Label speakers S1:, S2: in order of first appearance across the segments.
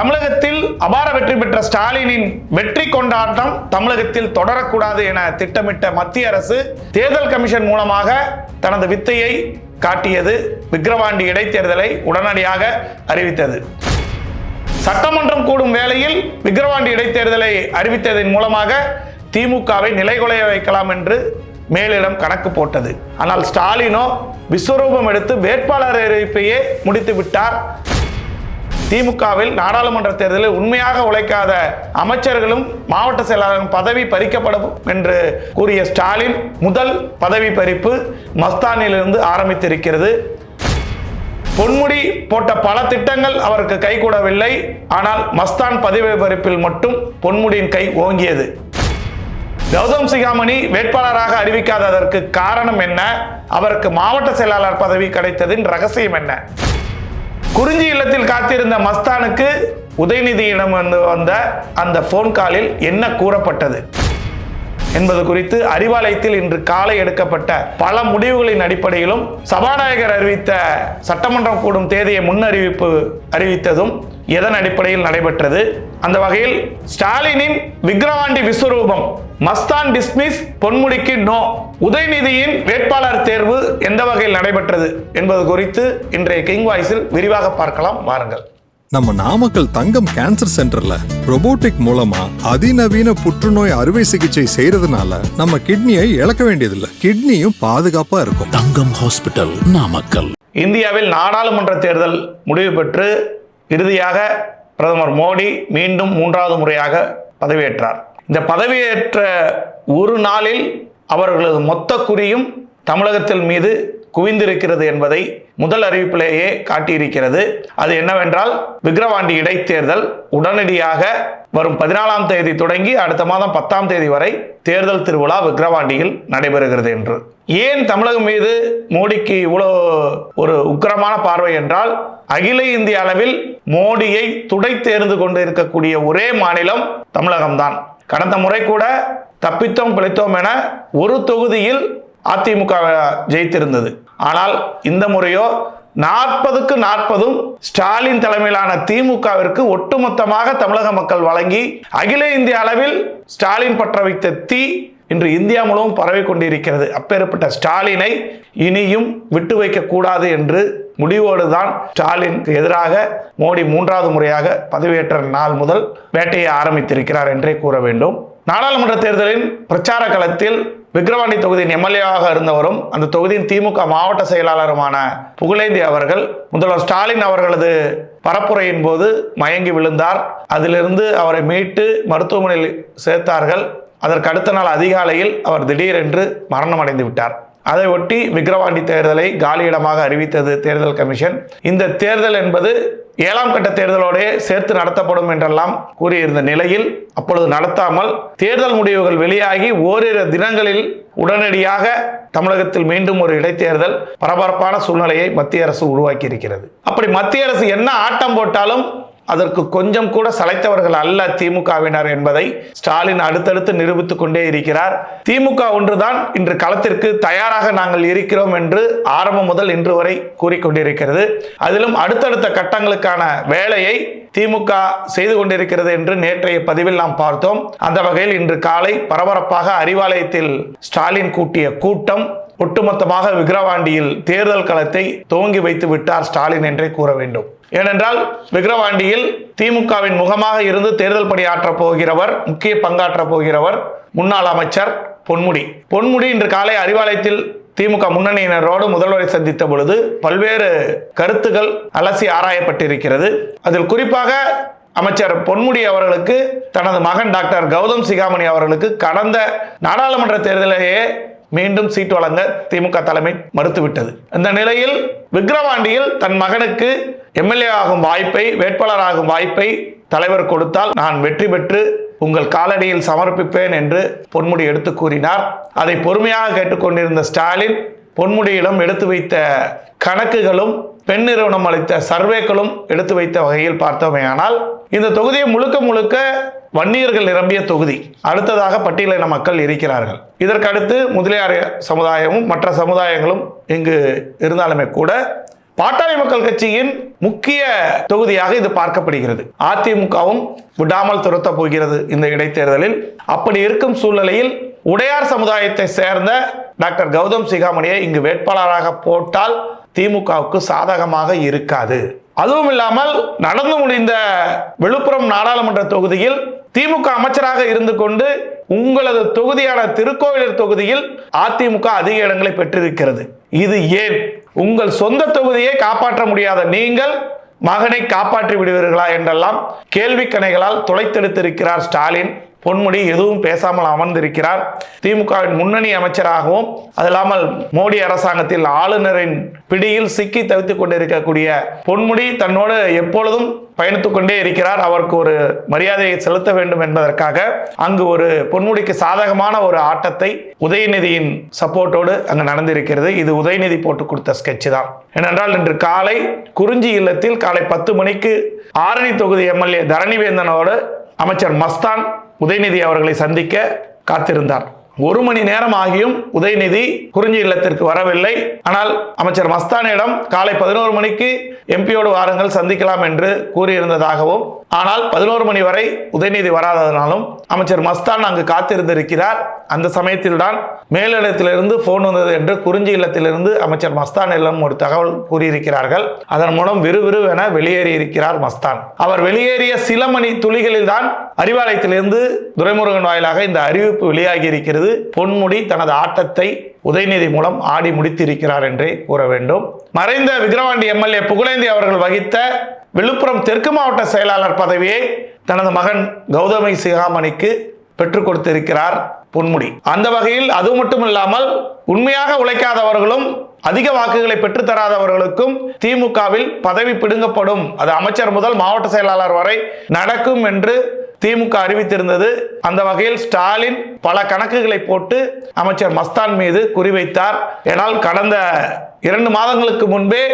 S1: தமிழகத்தில் அபார வெற்றி பெற்ற ஸ்டாலினின் வெற்றி கொண்டாட்டம் தமிழகத்தில் தொடரக்கூடாது என திட்டமிட்ட மத்திய அரசு தேர்தல் கமிஷன் மூலமாக தனது வித்தையை காட்டியது. விக்கிரவாண்டி இடைத்தேர்தலை உடனடியாக அறிவித்தது. சட்டமன்றம் கூடும் வேளையில் விக்கிரவாண்டி இடைத்தேர்தலை அறிவித்ததன் மூலமாக திமுகவை நிலைகுலைய வைக்கலாம் என்று மேலிடம் கணக்கு போட்டது. ஆனால் ஸ்டாலினோ விஸ்வரூபம் எடுத்து வேட்பாளர் அறிவிப்பையே முடித்து விட்டார் திமுகவில் நாடாளுமன்ற தேர்தலில் உண்மையாக உழைக்காத அமைச்சர்களும் மாவட்ட செயலாளரும் பதவி பறிக்கப்படும் என்று கூறிய ஸ்டாலின் முதல் பதவி பறிப்பு மஸ்தானிலிருந்து ஆரம்பித்திருக்கிறது. பொன்முடி போட்ட பல திட்டங்கள் அவருக்கு கைகூடவில்லை. ஆனால் மஸ்தான் பதவி பறிப்பில் மட்டும் பொன்முடியின் கை ஓங்கியது. கௌதம் சிகாமணி வேட்பாளராக அறிவிக்காததற்கு காரணம் என்ன? அவருக்கு மாவட்ட செயலாளர் பதவி கிடைத்ததின் ரகசியம் என்ன? குறிஞ்சி இல்லத்தில் காத்திருந்த மஸ்தானுக்கு உதயநிதியிடம் வந்து வந்த அந்த போன் காலில் என்ன கூறப்பட்டது என்பது குறித்து அறிவாலயத்தில் இன்று காலை எடுக்கப்பட்ட பல முடிவுகளின் அடிப்படையிலும் சபாநாயகர் அறிவித்த சட்டமன்றம் கூடும் தேதியை முன்னறிவிப்பு அறிவித்ததும் எதன் அடிப்படையில் நடைபெற்றது? அந்த வகையில் ஸ்டாலினின் விக்ரவாண்டி விஸ்வரூபம் மஸ்தான் டிஸ்மிஸ் பொன்முடிக்கு நோ உதயநிதியின் வேட்பாளர் தேர்வு எந்த வகையில் நடைபெற்றது என்பது குறித்து இன்றைய கிங் வாய்ஸில் விரிவாக பார்க்கலாம். வாருங்கள்.
S2: நம்ம நாமக்கல் தங்கம் கேன்சர் சென்டர்ல robotic மூலமா அதிநவீன புற்றுநோய் அறுவை சிகிச்சை செய்யறதுனால நம்ம கிட்னியை இழக்க வேண்டியதில்லை. கிட்னியும் பாதுகாப்பா இருக்கும்.
S3: தங்கம் ஹாஸ்பிட்டல் நாமக்கல்.
S1: இந்தியாவில் நாடாளுமன்ற தேர்தல் முடிவு பெற்று இறுதியாக பிரதமர் மோடி மீண்டும் மூன்றாவது முறையாக பதவியேற்றார். இந்த பதவியேற்ற ஒரு நாளில் அவர்களது மொத்த குறியும் தமிழகத்தில் மீது குவிந்திருக்கிறது என்பதை முதல் அறிவிப்பிலேயே காட்டியிருக்கிறது. அது என்னவென்றால் விக்கிரவாண்டி இடைத்தேர்தல் உடனடியாக வரும் பதினாலாம் தேதி தொடங்கி அடுத்த மாதம் பத்தாம் தேதி வரை தேர்தல் திருவிழா விக்கிரவாண்டியில் நடைபெறுகிறது என்று. ஏன் தமிழகம் மீது மோடிக்கு இவ்வளோ ஒரு உக்கிரமான பார்வை என்றால் அகில இந்திய அளவில் மோடியை துடை தேர்ந்து கொண்டு இருக்கக்கூடிய ஒரே மாநிலம் தமிழகம்தான். கடந்த முறை கூட தப்பித்தோம் பிழைத்தோம் என ஒரு தொகுதியில் அதிமுக ஜெயித்திருந்தது. ஆனால் இந்த முறையோ நாற்பதுக்கு நாற்பதும் ஸ்டாலின் தலைமையிலான திமுகவிற்கு ஒட்டுமொத்தமாக தமிழக மக்கள் வழங்கி அகில இந்திய அளவில் ஸ்டாலின் பற்ற வைத்த தீ இன்று இந்தியா முழுவதும் பரவி கொண்டிருக்கிறது. அப்பேற்பட்ட ஸ்டாலினை இனியும் விட்டு வைக்க கூடாது என்று முடிவோடு தான் ஸ்டாலினுக்கு எதிராக மோடி மூன்றாவது முறையாக பதவியேற்ற நாள் முதல் வேட்டையை ஆரம்பித்திருக்கிறார் என்றே கூற வேண்டும். நாடாளுமன்ற தேர்தலின் பிரச்சார களத்தில் விக்ரவாண்டி தொகுதியின் எம்எல்ஏவாக இருந்தவரும் அந்த தொகுதியின் திமுக மாவட்ட செயலாளருமான புகழேந்தி அவர்கள் முதல்வர் ஸ்டாலின் அவர்களது பரப்புரையின் போது மயங்கி விழுந்தார். அதிலிருந்து அவரை மீட்டு மருத்துவமனையில் சேர்த்தார்கள். அதற்கு அடுத்த நாள் அதிகாலையில் அவர் திடீரென்று மரணம் அடைந்து விட்டார். அதை ஒட்டி விக்கிரவாண்டி தேர்தலை காலியிடமாக அறிவித்தது தேர்தல் கமிஷன். இந்த தேர்தல் என்பது ஏழாம் கட்ட தேர்தலோடே சேர்த்து நடத்தப்படும் என்றெல்லாம் கூறியிருந்த நிலையில் அப்பொழுது நடத்தாமல் தேர்தல் முடிவுகள் வெளியாகி ஓரிரு தினங்களில் உடனடியாக தமிழகத்தில் மீண்டும் ஒரு இடைத்தேர்தல் பரபரப்பான சூழ்நிலையை மத்திய அரசு உருவாக்கி இருக்கிறது அப்படி மத்திய அரசு என்ன ஆட்டம் போட்டாலும் அதற்கு கொஞ்சம் கூட சளைத்தவர்கள் அல்ல திமுகவினர் என்பதை ஸ்டாலின் அடுத்தடுத்து நிரூபித்துக் கொண்டே இருக்கிறார். திமுக ஒன்றுதான் இன்று களத்திற்கு தயாராக நாங்கள் இருக்கிறோம் என்று ஆரம்பம் முதல் இன்று வரை கூறிக்கொண்டிருக்கிறது அதிலும் அடுத்தடுத்த கட்டங்களுக்கான வேலையை திமுக செய்து கொண்டிருக்கிறது என்று நேற்றைய பதிவில் நாம் பார்த்தோம். அந்த வகையில் இன்று காலை பரபரப்பாக அறிவாலயத்தில் ஸ்டாலின் கூட்டிய கூட்டம் ஒட்டுமொத்தமாக விக்கிரவாண்டியில் தேர்தல் களத்தை துவங்கி வைத்து விட்டார் ஸ்டாலின் என்றே கூற வேண்டும். ஏனென்றால் விக்கிரவாண்டியில் திமுகவின் முகமாக இருந்து தேர்தல் பணியாற்றப் போகிறவர் முக்கிய பங்காற்றப் போகிறவர் முன்னாள் அமைச்சர் பொன்முடி. பொன்முடி இன்று காலை அறிவாலயத்தில் திமுக முன்னணியினரோடு முதல்வரை சந்தித்த பொழுது பல்வேறு கருத்துக்கள் அலசி ஆராயப்பட்டிருக்கிறது. அதில் குறிப்பாக அமைச்சர் பொன்முடி அவர்களுக்கு தனது மகன் டாக்டர் கௌதம் சிகாமணி அவர்களுக்கு கடந்த நாடாளுமன்ற தேர்தலிலேயே மீண்டும் சீட் வழங்க திமுக தலைமை மறுத்துவிட்டது. இந்த நிலையில் விக்ரவாண்டியில் தன் மகனுக்கு எம்எல்ஏ ஆகும் வாய்ப்பை வேட்பாளராகும் வாய்ப்பை தலைவர் கொடுத்தால் நான் வெற்றி பெற்று உங்கள் காலடியில் சமர்ப்பிப்பேன் என்று பொன்முடி எடுத்து கூறினார். அதை பொறுமையாக கேட்டுக்கொண்டிருந்த ஸ்டாலின் பொன்முடியிடம் எடுத்து வைத்த கணக்குகளும் பெண் நிறுவனம் அளித்த சர்வேக்களும் எடுத்து வைத்த வகையில் பார்த்தோமேயானால் இந்த தொகுதியை முழுக்க முழுக்க வன்னியர்கள் நிரம்பிய தொகுதி. அடுத்ததாக பட்டியலின மக்கள் இருக்கிறார்கள். இதற்கு அடுத்து முதலியார் சமுதாயமும் மற்ற சமுதாயங்களும் இங்கு இருந்தாலுமே கூட பாட்டாளி மக்கள் கட்சியின் முக்கிய தொகுதியாக இது பார்க்கப்படுகிறது. அதிமுகவும் விடாமல் துரத்த போகிறது இந்த இடைத்தேர்தலில். அப்படி இருக்கும் சூழ்நிலையில் உடையார் சமுதாயத்தை சேர்ந்த டாக்டர் கௌதம் சிகாமணியை இங்கு வேட்பாளராக போட்டால் திமுகவுக்கு சாதகமாக இருக்காது. அதுவும் இல்லாமல் நடந்து முடிந்த விழுப்புரம் நாடாளுமன்ற தொகுதியில் திமுக அமைச்சராக இருந்து கொண்டு உங்களது தொகுதியான திருக்கோவிலூர் தொகுதியில் அதிமுக அதிக இடங்களை பெற்றிருக்கிறது. இது ஏன்? உங்கள் சொந்த தொகுதியை காப்பாற்ற முடியாத நீங்கள் மகனை காப்பாற்றி விடுவீர்களா என்றெல்லாம் கேள்வி கணைகளால் துளைத்தெடுத்திருக்கிறார் ஸ்டாலின். பொன்முடி எதுவும் பேசாமல் அமர்ந்திருக்கிறார். திமுகவின் முன்னணி அமைச்சராகவும் அது இல்லாமல் மோடி அரசாங்கத்தில் ஆளுநரின் பிடியில் சிக்கி தவித்துக் கொண்டிருக்கக்கூடிய பொன்முடி தன்னோடு எப்பொழுதும் பயணித்துக் கொண்டே இருக்கிறார். அவருக்கு ஒரு மரியாதையை செலுத்த வேண்டும் என்பதற்காக அங்கு ஒரு பொன்முடிக்கு சாதகமான ஒரு ஆட்டத்தை உதயநிதியின் சப்போர்ட்டோடு அங்கு நடந்திருக்கிறது. இது உதயநிதி போட்டு கொடுத்த ஸ்கெட்ச் தான். ஏனென்றால் இன்று காலை குறிஞ்சி இல்லத்தில் காலை பத்து மணிக்கு ஆரணி தொகுதி எம்எல்ஏ தரணிவேந்தனோடு அமைச்சர் மஸ்தான் உதயநிதி அவர்களை சந்திக்க காத்திருந்தார். ஒரு மணி நேரம் ஆகியும் உதயநிதி குறிஞ்சி இல்லத்திற்கு வரவில்லை. ஆனால் அமைச்சர் மஸ்தானிடம் காலை பதினோரு மணிக்கு எம்பியோடு வாருங்கள் சந்திக்கலாம் என்று கூறியிருந்ததாகவும் ஆனால் பதினோரு மணி வரை உதயநிதி வராததனாலும் அமைச்சர் மஸ்தான் அங்கு காத்திருந்திருக்கிறார். அந்த சமயத்தில்தான் மேலிடத்திலிருந்து போன் வந்தது என்று குறிஞ்சி இல்லத்திலிருந்து அமைச்சர் மஸ்தான் எல்லாம் ஒரு தகவல் கூறியிருக்கிறார்கள். அதன் மூலம் விறுவிறுவென வெளியேறி இருக்கிறார் மஸ்தான். அவர் வெளியேறிய சில மணி துளிகளில் தான் அறிவாலயத்திலிருந்து துரைமுருகன் வாயிலாக இந்த அறிவிப்பு வெளியாகி இருக்கிறது பொன்முடி தனது ஆட்டத்தை உதயநிதி மூலம் ஆடி முடித்திருக்கிறார் என்றே கூற வேண்டும். மறைந்த விக்கிரவாண்டி எம்எல்ஏ புகழேந்தி அவர்கள் வகித்த விழுப்புரம் தெற்கு மாவட்ட செயலாளர் பதவியை தனது மகன் கௌதமி சிகாமணிக்கு பெற்றுக் கொடுத்திருக்கிறார் பொன்முடி. அந்த வகையில் அது மட்டும் இல்லாமல் உண்மையாக உழைக்காதவர்களும் அதிக வாக்குகளை பெற்றுத்தராதவர்களுக்கும் திமுகவில் பதவி பிடுங்கப்படும். அது அமைச்சர் முதல் மாவட்ட செயலாளர் வரை நடக்கும் என்று திமுக அறிவித்திருந்தது. அந்த வகையில் ஸ்டாலின் பல கணக்குகளை போட்டு அமைச்சர் மஸ்தான் மீது குறிவைத்தார். ஏனால் கடந்த இரண்டு மாதங்களுக்கு முன்பே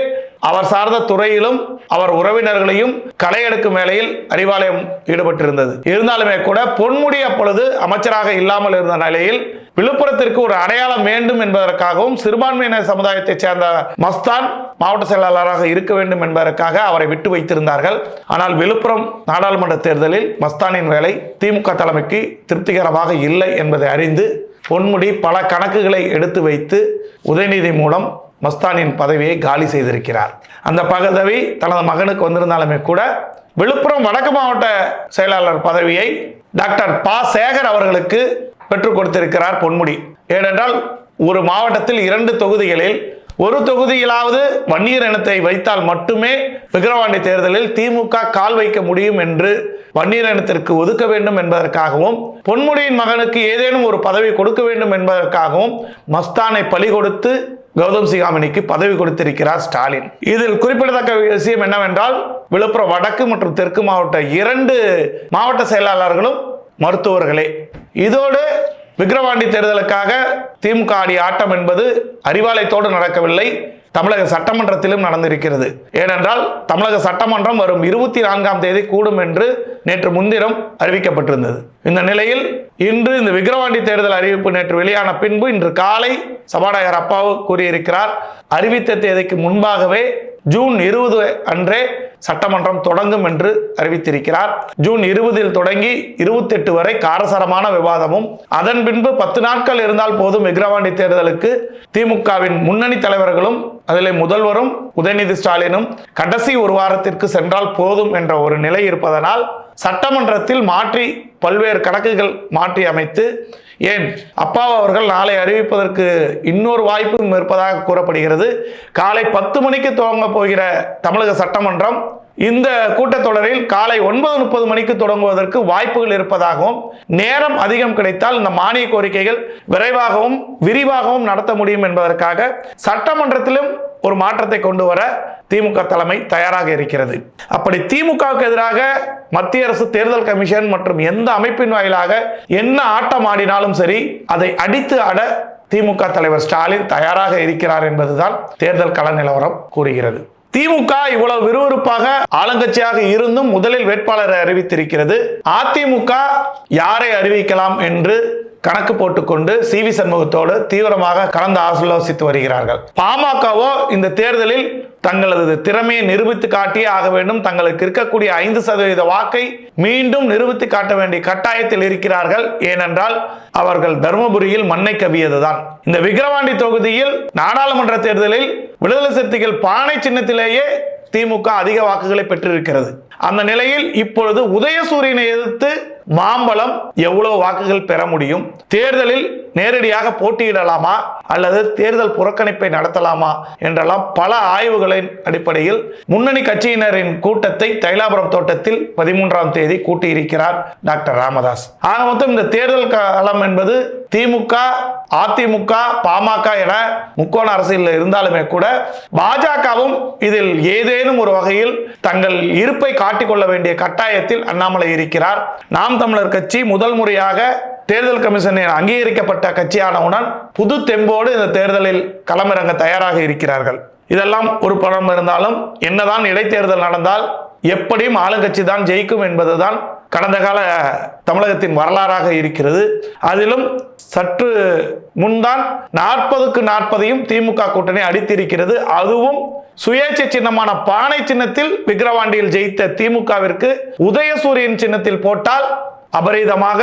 S1: அவர் சார்ந்த துறையிலும் அவர் உறவினர்களையும் களை எடுக்கும் வேலையில் அறிவாலயம் ஈடுபட்டிருந்தது. இருந்தாலுமே கூட பொன்முடி அப்பொழுது அமைச்சராக இல்லாமல் இருந்த நிலையில் விழுப்புரத்திற்கு ஒரு அடையாளம் வேண்டும் என்பதற்காகவும் சிறுபான்மையினர் சமுதாயத்தைச் சேர்ந்த மஸ்தான் மாவட்ட செயலாளராக இருக்க வேண்டும் என்பதற்காக அவரை விட்டு வைத்திருந்தார்கள். ஆனால் விழுப்புரம் நாடாளுமன்ற தேர்தலில் மஸ்தானின் வேலை திமுக தலைமைக்கு திருப்திகரமாக இல்லை என்பதை அறிந்து பொன்முடி பல கணக்குகளை எடுத்து வைத்து உதயநிதி மூலம் மஸ்தானின் பதவியை காலி செய்திருக்கிறார். அந்த பதவி தனது மகனுக்கு வந்திருந்தாலுமே கூட விழுப்புரம் வடக்கு மாவட்ட செயலாளர் பதவியை டாக்டர் பா. சேகர் அவர்களுக்கு பெற்றுக் கொடுத்திருக்கிறார் பொன்முடி. ஏனென்றால் ஒரு மாவட்டத்தில் இரண்டு தொகுதிகளில் ஒரு தொகுதியிலாவது வன்னியர் இனத்தை வைத்தால் மட்டுமே விக்கிரவாண்டி தேர்தலில் திமுக கால் வைக்க முடியும் என்று வன்னியர் இனத்திற்கு ஒதுக்க வேண்டும் என்பதற்காகவும் பொன்முடியின் மகனுக்கு ஏதேனும் ஒரு பதவி கொடுக்க வேண்டும் என்பதற்காகவும் மஸ்தானை பலி கொடுத்து கௌதம் சிகாமணிக்கு பதவி கொடுத்திருக்கிறார் ஸ்டாலின். இதில் குறிப்பிடத்தக்க விஷயம் என்னவென்றால் விழுப்புரம் வடக்கு மற்றும் தெற்கு மாவட்ட இரண்டு மாவட்ட செயலாளர்களும் மருத்துவர்களே. இதோடு விக்கிரவாண்டி தேர்தலுக்காக திமுக ஆடிய ஆட்டம் என்பது அறிவாலயத்தோடு நடக்கவில்லை. தமிழக சட்டமன்றத்திலும் நடந்திருக்கிறது. ஏனென்றால் தமிழக சட்டமன்றம் வரும் இருபத்தி நான்காம் தேதி கூடும் என்று நேற்று முன்தினம் அறிவிக்கப்பட்டிருந்தது. இந்த நிலையில் இன்று இந்த விக்கிரவாண்டி தேர்தல் அறிவிப்பு நேற்று வெளியான பின்பு இன்று காலை சபாநாயகர் அப்பாவு கூறியிருக்கிறார் அறிவித்த தேதிக்கு முன்பாகவே ஜூன் இருபது அன்றே சட்டமன்றம் தொடங்கும் என்று அறிவித்திருக்கிறார். ஜூன் இருபதில் தொடங்கி இருபத்தெட்டு வரை காரசாரமான விவாதமும் அதன் பின்பு பத்து நாட்கள் இருந்தால் போதும் விக்கிரவாண்டி தேர்தலுக்கு திமுகவின் முன்னணி தலைவர்களும் அதில் முதல்வரும் உதயநிதி ஸ்டாலினும் கடைசி ஒரு வாரத்திற்கு சென்றால் போதும் என்ற ஒரு நிலை இருப்பதனால் சட்டமன்றத்தில் மாற்றி பல்வேறு கணக்குகள் மாற்றி அமைத்து ஏன் அப்பாவு அவர்கள் நாளை அறிவிப்பதற்கு இன்னொரு வாய்ப்பும் இருப்பதாக கூறப்படுகிறது. காலை பத்து மணிக்கு துவங்க போகிற தமிழக சட்டமன்றம் இந்த கூட்டத்தொடரில் காலை ஒன்பது முப்பது மணிக்கு தொடங்குவதற்கு வாய்ப்புகள் இருப்பதாகவும் நேரம் அதிகம் கிடைத்தால் இந்த மானிய கோரிக்கைகள் விரைவாகவும் விரிவாகவும் நடத்த முடியும் என்பதற்காக சட்டமன்றத்திலும் ஒரு மாற்றத்தை கொண்டு வர திமுக தலைமை தயாராக இருக்கிறது. அப்படி திமுகவுக்கு எதிராக மத்திய அரசு தேர்தல் கமிஷன் மற்றும் எந்த அமைப்பின் வாயிலாக என்ன ஆட்டம் ஆடினாலும் சரி அதை அடித்து ஆட திமுக தலைவர் ஸ்டாலின் தயாராக இருக்கிறார் என்பதுதான் தேர்தல் கள நிலவரம் கூறுகிறது. திமுக இவ்வளவு விறுவிறுப்பாக ஆளுங்கட்சியாக இருந்தும் முதலில் வேட்பாளரை அறிவித்திருக்கிறது. அதிமுக யாரை அறிவிக்கலாம் என்று கணக்கு போட்டுக்கொண்டு சி வி சண்முகத்தோடு தீவிரமாக கலந்து ஆலோசித்து வருகிறார்கள். பாமகவோ இந்த தேர்தலில் தங்களது திறமையை நிரூபித்து காட்டியே ஆக வேண்டும். தங்களுக்கு இருக்கக்கூடிய ஐந்து சதவீத வாக்கை மீண்டும் நிரூபித்து காட்ட வேண்டிய கட்டாயத்தில் இருக்கிறார்கள். ஏனென்றால் அவர்கள் தருமபுரியில் மண்ணை கவியதுதான். இந்த விக்கிரவாண்டி தொகுதியில் நாடாளுமன்ற தேர்தலில் விடுதலை சிறுத்தைகள் பானை சின்னத்திலேயே திமுக அதிக வாக்குகளை பெற்றிருக்கிறது. அந்த நிலையில் இப்பொழுது உதயசூரியனை எதிர்த்து மாம்பழம் எவ்வளவு வாக்குகள் பெற முடியும்? தேர்தலில் நேரடியாக போட்டியிடலாமா? அல்லது தேர்தல் புறக்கணிப்பை நடத்தலாமா? என்றெல்லாம் பல ஆய்வுகளின் அடிப்படையில் முன்னணி கட்சியினரின் கூட்டத்தை தைலாபுரம் தோட்டத்தில் பதிமூன்றாம் தேதி கூட்டியிருக்கிறார் டாக்டர் ராமதாஸ். ஆக மொத்தம் இந்த தேர்தல் காலம் என்பது திமுக அதிமுக பாமக என முக்கோண அரசியலில் இருந்தாலுமே கூட பாஜகவும் இதில் ஏதேனும் ஒரு வகையில் தங்கள் இருப்பை காட்டிக்கொள்ள வேண்டிய கட்டாயத்தில் அண்ணாமலை இருக்கிறார். நாம் தமிழர் கட்சி முதல் முறையாக தேர்தல் கமிஷனின் அங்கீகரிக்கப்பட்ட கட்சியானவுடன் புது தெம்போடு இந்த தேர்தலில் களமிறங்க தயாராக இருக்கிறார்கள். இதெல்லாம் ஒரு படம் இருந்தாலும் என்னதான் இடைத்தேர்தல் நடந்தால் எப்படியும் ஆளுங்கட்சி தான் ஜெயிக்கும் என்பதுதான் கடந்த கால தமிழகத்தின் வரலாறாக இருக்கிறது. அதிலும் சற்று முன்தான் நாற்பதுக்கு நாற்பதையும் திமுக கூட்டணி அடித்திருக்கிறது. அதுவும் சுயேட்சை சின்னமான பானை சின்னத்தில் விக்கிரவாண்டியில் ஜெயித்த திமுகவிற்கு உதயசூரியன் சின்னத்தில் போட்டால் அபரிதமாக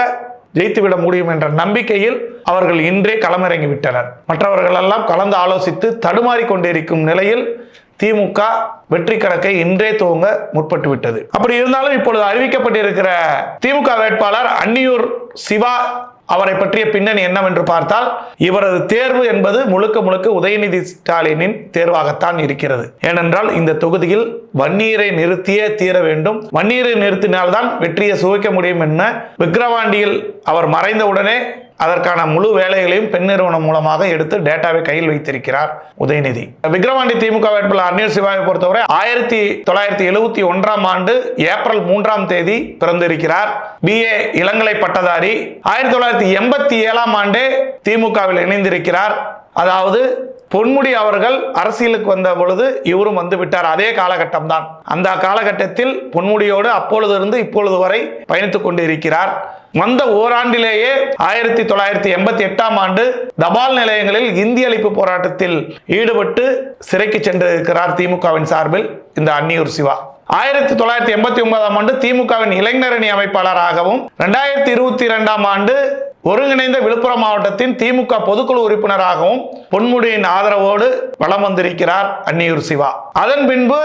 S1: ஜெயித்துவிட முடியும் என்ற நம்பிக்கையில் அவர்கள் இன்றே களமிறங்கி விட்டனர் மற்றவர்கள் எல்லாம் கலந்து ஆலோசித்து தடுமாறி கொண்டிருக்கும் நிலையில் திமுக வெற்றி கணக்கை இன்றே துவங்க முற்பட்டு விட்டது அப்படி இருந்தாலும் இப்பொழுது அறிவிக்கப்பட்டிருக்கிற திமுக வேட்பாளர் அன்னியூர் சிவா அவரை பற்றிய பின்னணி என்னவென்று பார்த்தால் இவரது தேர்வு என்பது முழுக்க முழுக்க உதயநிதி ஸ்டாலினின் தேர்வாகத்தான் இருக்கிறது. ஏனென்றால் இந்த தொகுதியில் வன்னீரை நிறுத்தியே தீர வேண்டும். வன்னீரை நிறுத்தினால்தான் வெற்றியை சுவைக்க முடியும் என்ன விக்கிரவாண்டியில் அவர் மறைந்தவுடனே அதற்கான முழு வேலைகளையும் பெண் நிறுவனம் மூலமாக எடுத்து டேட்டாவை கையில் வைத்திருக்கிறார் உதயநிதி. விக்ரவாண்டி திமுக வேட்பாளர் அந்நியர் சிவாவை பொறுத்தவரை ஆயிரத்தி தொள்ளாயிரத்தி எழுபத்தி ஒன்றாம் ஆண்டு ஏப்ரல் மூன்றாம் தேதி பிறந்திருக்கிறார். பிஏ இளங்கலை பட்டதாரி. ஆயிரத்தி தொள்ளாயிரத்தி எண்பத்தி ஏழாம் ஆண்டே திமுகவில் இணைந்திருக்கிறார். அதாவது பொன்முடி அவர்கள் அரசியலுக்கு வந்த பொழுது இவரும் வந்து விட்டார். அதே காலகட்டம் தான் அந்த காலகட்டத்தில் பொன்முடியோடு அப்பொழுது இருந்து இப்பொழுது வரை பயணித்துக் கொண்டிருக்கிறார். வந்த ஓராண்டிலேயே ஆயிரத்தி தொள்ளாயிரத்தி எண்பத்தி எட்டாம் ஆண்டு தபால் நிலையங்களில் இந்திய அளிப்பு போராட்டத்தில் ஈடுபட்டு சிறைக்கு சென்றிருக்கிறார் திமுகவின் சார்பில் இந்த அன்னியூர் சிவா. ஆயிரத்தி தொள்ளாயிரத்தி எண்பத்தி ஒன்பதாம் ஆண்டு திமுகவின் இளைஞரணி அமைப்பாளராகவும் ரெண்டாயிரத்தி இருபத்தி இரண்டாம் ஆண்டு ஒருங்கிணைந்த விழுப்புரம் மாவட்டத்தின் திமுக பொதுக்குழு உறுப்பினராகவும் பொன்முடியின் ஆதரவோடு வலம் வந்திருக்கிறார் அன்னியூர் சிவா. அதன் பின்பு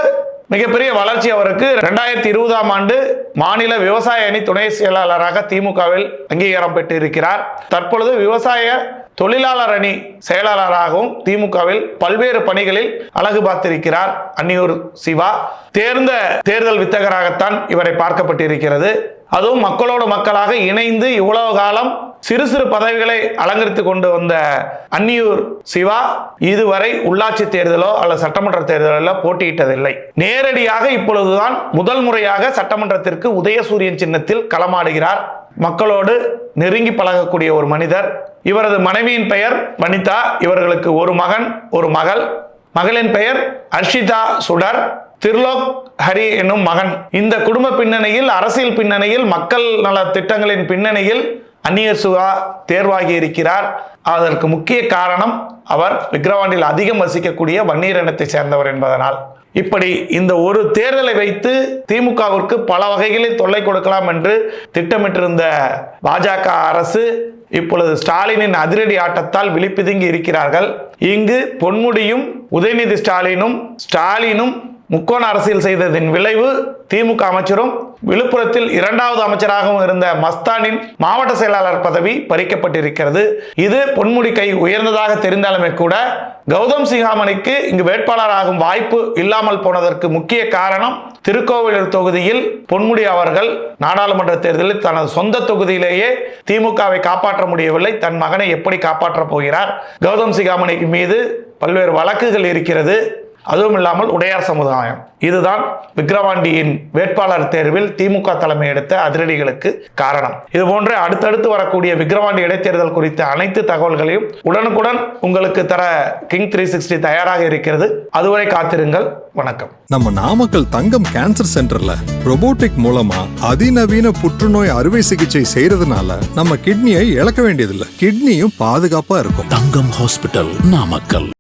S1: மிகப்பெரிய வளர்ச்சி அவருக்கு. ரெண்டாயிரத்தி இருபதாம் ஆண்டு மாநில விவசாய அணி துணை செயலாளராக திமுகவில் அங்கீகாரம் பெற்றிருக்கிறார். தற்பொழுது விவசாய தொழிலாளர் அணி செயலாளராகவும் திமுகவில் பல்வேறு பணிகளில் அழகு பார்த்திருக்கிறார் அன்னியூர் சிவா. தேர்ந்த தேர்தல் வித்தகராகத்தான் இவரை பார்க்கப்பட்டிருக்கிறது. அதுவும் மக்களோடு மக்களாக இணைந்து இவ்வளவு காலம் சிறு சிறு பதவிகளை அலங்கரித்து கொண்டு வந்த அன்னியூர் சிவா இதுவரை உள்ளாட்சி தேர்தலோ அல்லது சட்டமன்ற தேர்தலோ போட்டியிட்டதில்லை. நேரடியாக இப்பொழுதுதான் முதல் முறையாக சட்டமன்றத்திற்கு உதயசூரியன் சின்னத்தில் களமாடுகிறார். மக்களோடு நெருங்கி பழகக்கூடிய ஒரு மனிதர். இவரது மனைவியின் பெயர் வனிதா இவர்களுக்கு ஒரு மகன் ஒரு மகள். மகளின் பெயர் அர்ஷிதா சுடர். திருலோக் ஹரி என்னும் மகன். இந்த குடும்ப பின்னணியில் அரசியல் பின்னணியில் மக்கள் நல திட்டங்களின் பின்னணியில் அந்நியர் சுகா தேர்வாகி இருக்கிறார். அதற்கு முக்கிய காரணம் அவர் விக்ரவாண்டில் அதிகம் வசிக்கக்கூடிய வன்னீர் இனத்தை சேர்ந்தவர் என்பதனால். இப்படி இந்த ஒரு தேர்தலை வைத்து திமுகவிற்கு பல வகைகளில் தொல்லை கொடுக்கலாம் என்று திட்டமிட்டிருந்த பாஜக அரசு இப்பொழுது ஸ்டாலினின் அதிரடி ஆட்டத்தால் விழிப்பிதுங்கி இருக்கிறார்கள். இங்கு பொன்முடியும் உதயநிதி ஸ்டாலினும் ஸ்டாலினும் முக்கோண அரசியல் செய்ததின் விளைவு திமுக அமைச்சரும் விழுப்புரத்தில் இரண்டாவது அமைச்சராகவும் இருந்த மஸ்தானின் மாவட்ட செயலாளர் பதவி பறிக்கப்பட்டிருக்கிறது. இது பொன்முடி கை உயர்ந்ததாக தெரிந்தாலுமே கூட கௌதம் சிங்காமணிக்கு இங்கு வேட்பாளராகும் வாய்ப்பு இல்லாமல் போனதற்கு முக்கிய காரணம் திருக்கோவிலூர் தொகுதியில் பொன்முடி அவர்கள் நாடாளுமன்ற தேர்தலில் தனது சொந்த தொகுதியிலேயே திமுகவை காப்பாற்ற முடியவில்லை. தன் மகனை எப்படி காப்பாற்றப் போகிறார்? கௌதம் சிகாமணி மீது பல்வேறு வழக்குகள் இருக்கிறது. அதுவும் இல்லாமல் உடையார் சமுதாயம். இதுதான் விக்கிரவாண்டியின் வேட்பாளர் தேர்வில் திமுக தலைமை எடுத்த அதிரடிகளுக்கு காரணம். இது போன்ற அடுத்தடுத்து வரக்கூடிய விக்கிரவாண்டி இடைத்தேர்தல் குறித்த அனைத்து தகவல்களையும் உடனுக்குடன் உங்களுக்கு தர கிங் த்ரீ சிக்ஸ்டி தயாராக இருக்கிறது. அதுவரை காத்திருங்கள். வணக்கம்.
S2: நம்ம நாமக்கல் தங்கம் கேன்சர் சென்டர்ல robotic மூலமா அதிநவீன புற்றுநோய் அறுவை சிகிச்சை செய்யறதுனால நம்ம கிட்னியை இழக்க வேண்டியதில்லை. கிட்னியும் பாதுகாப்பா இருக்கும்.
S3: தங்கம் ஹாஸ்பிட்டல் நாமக்கல்.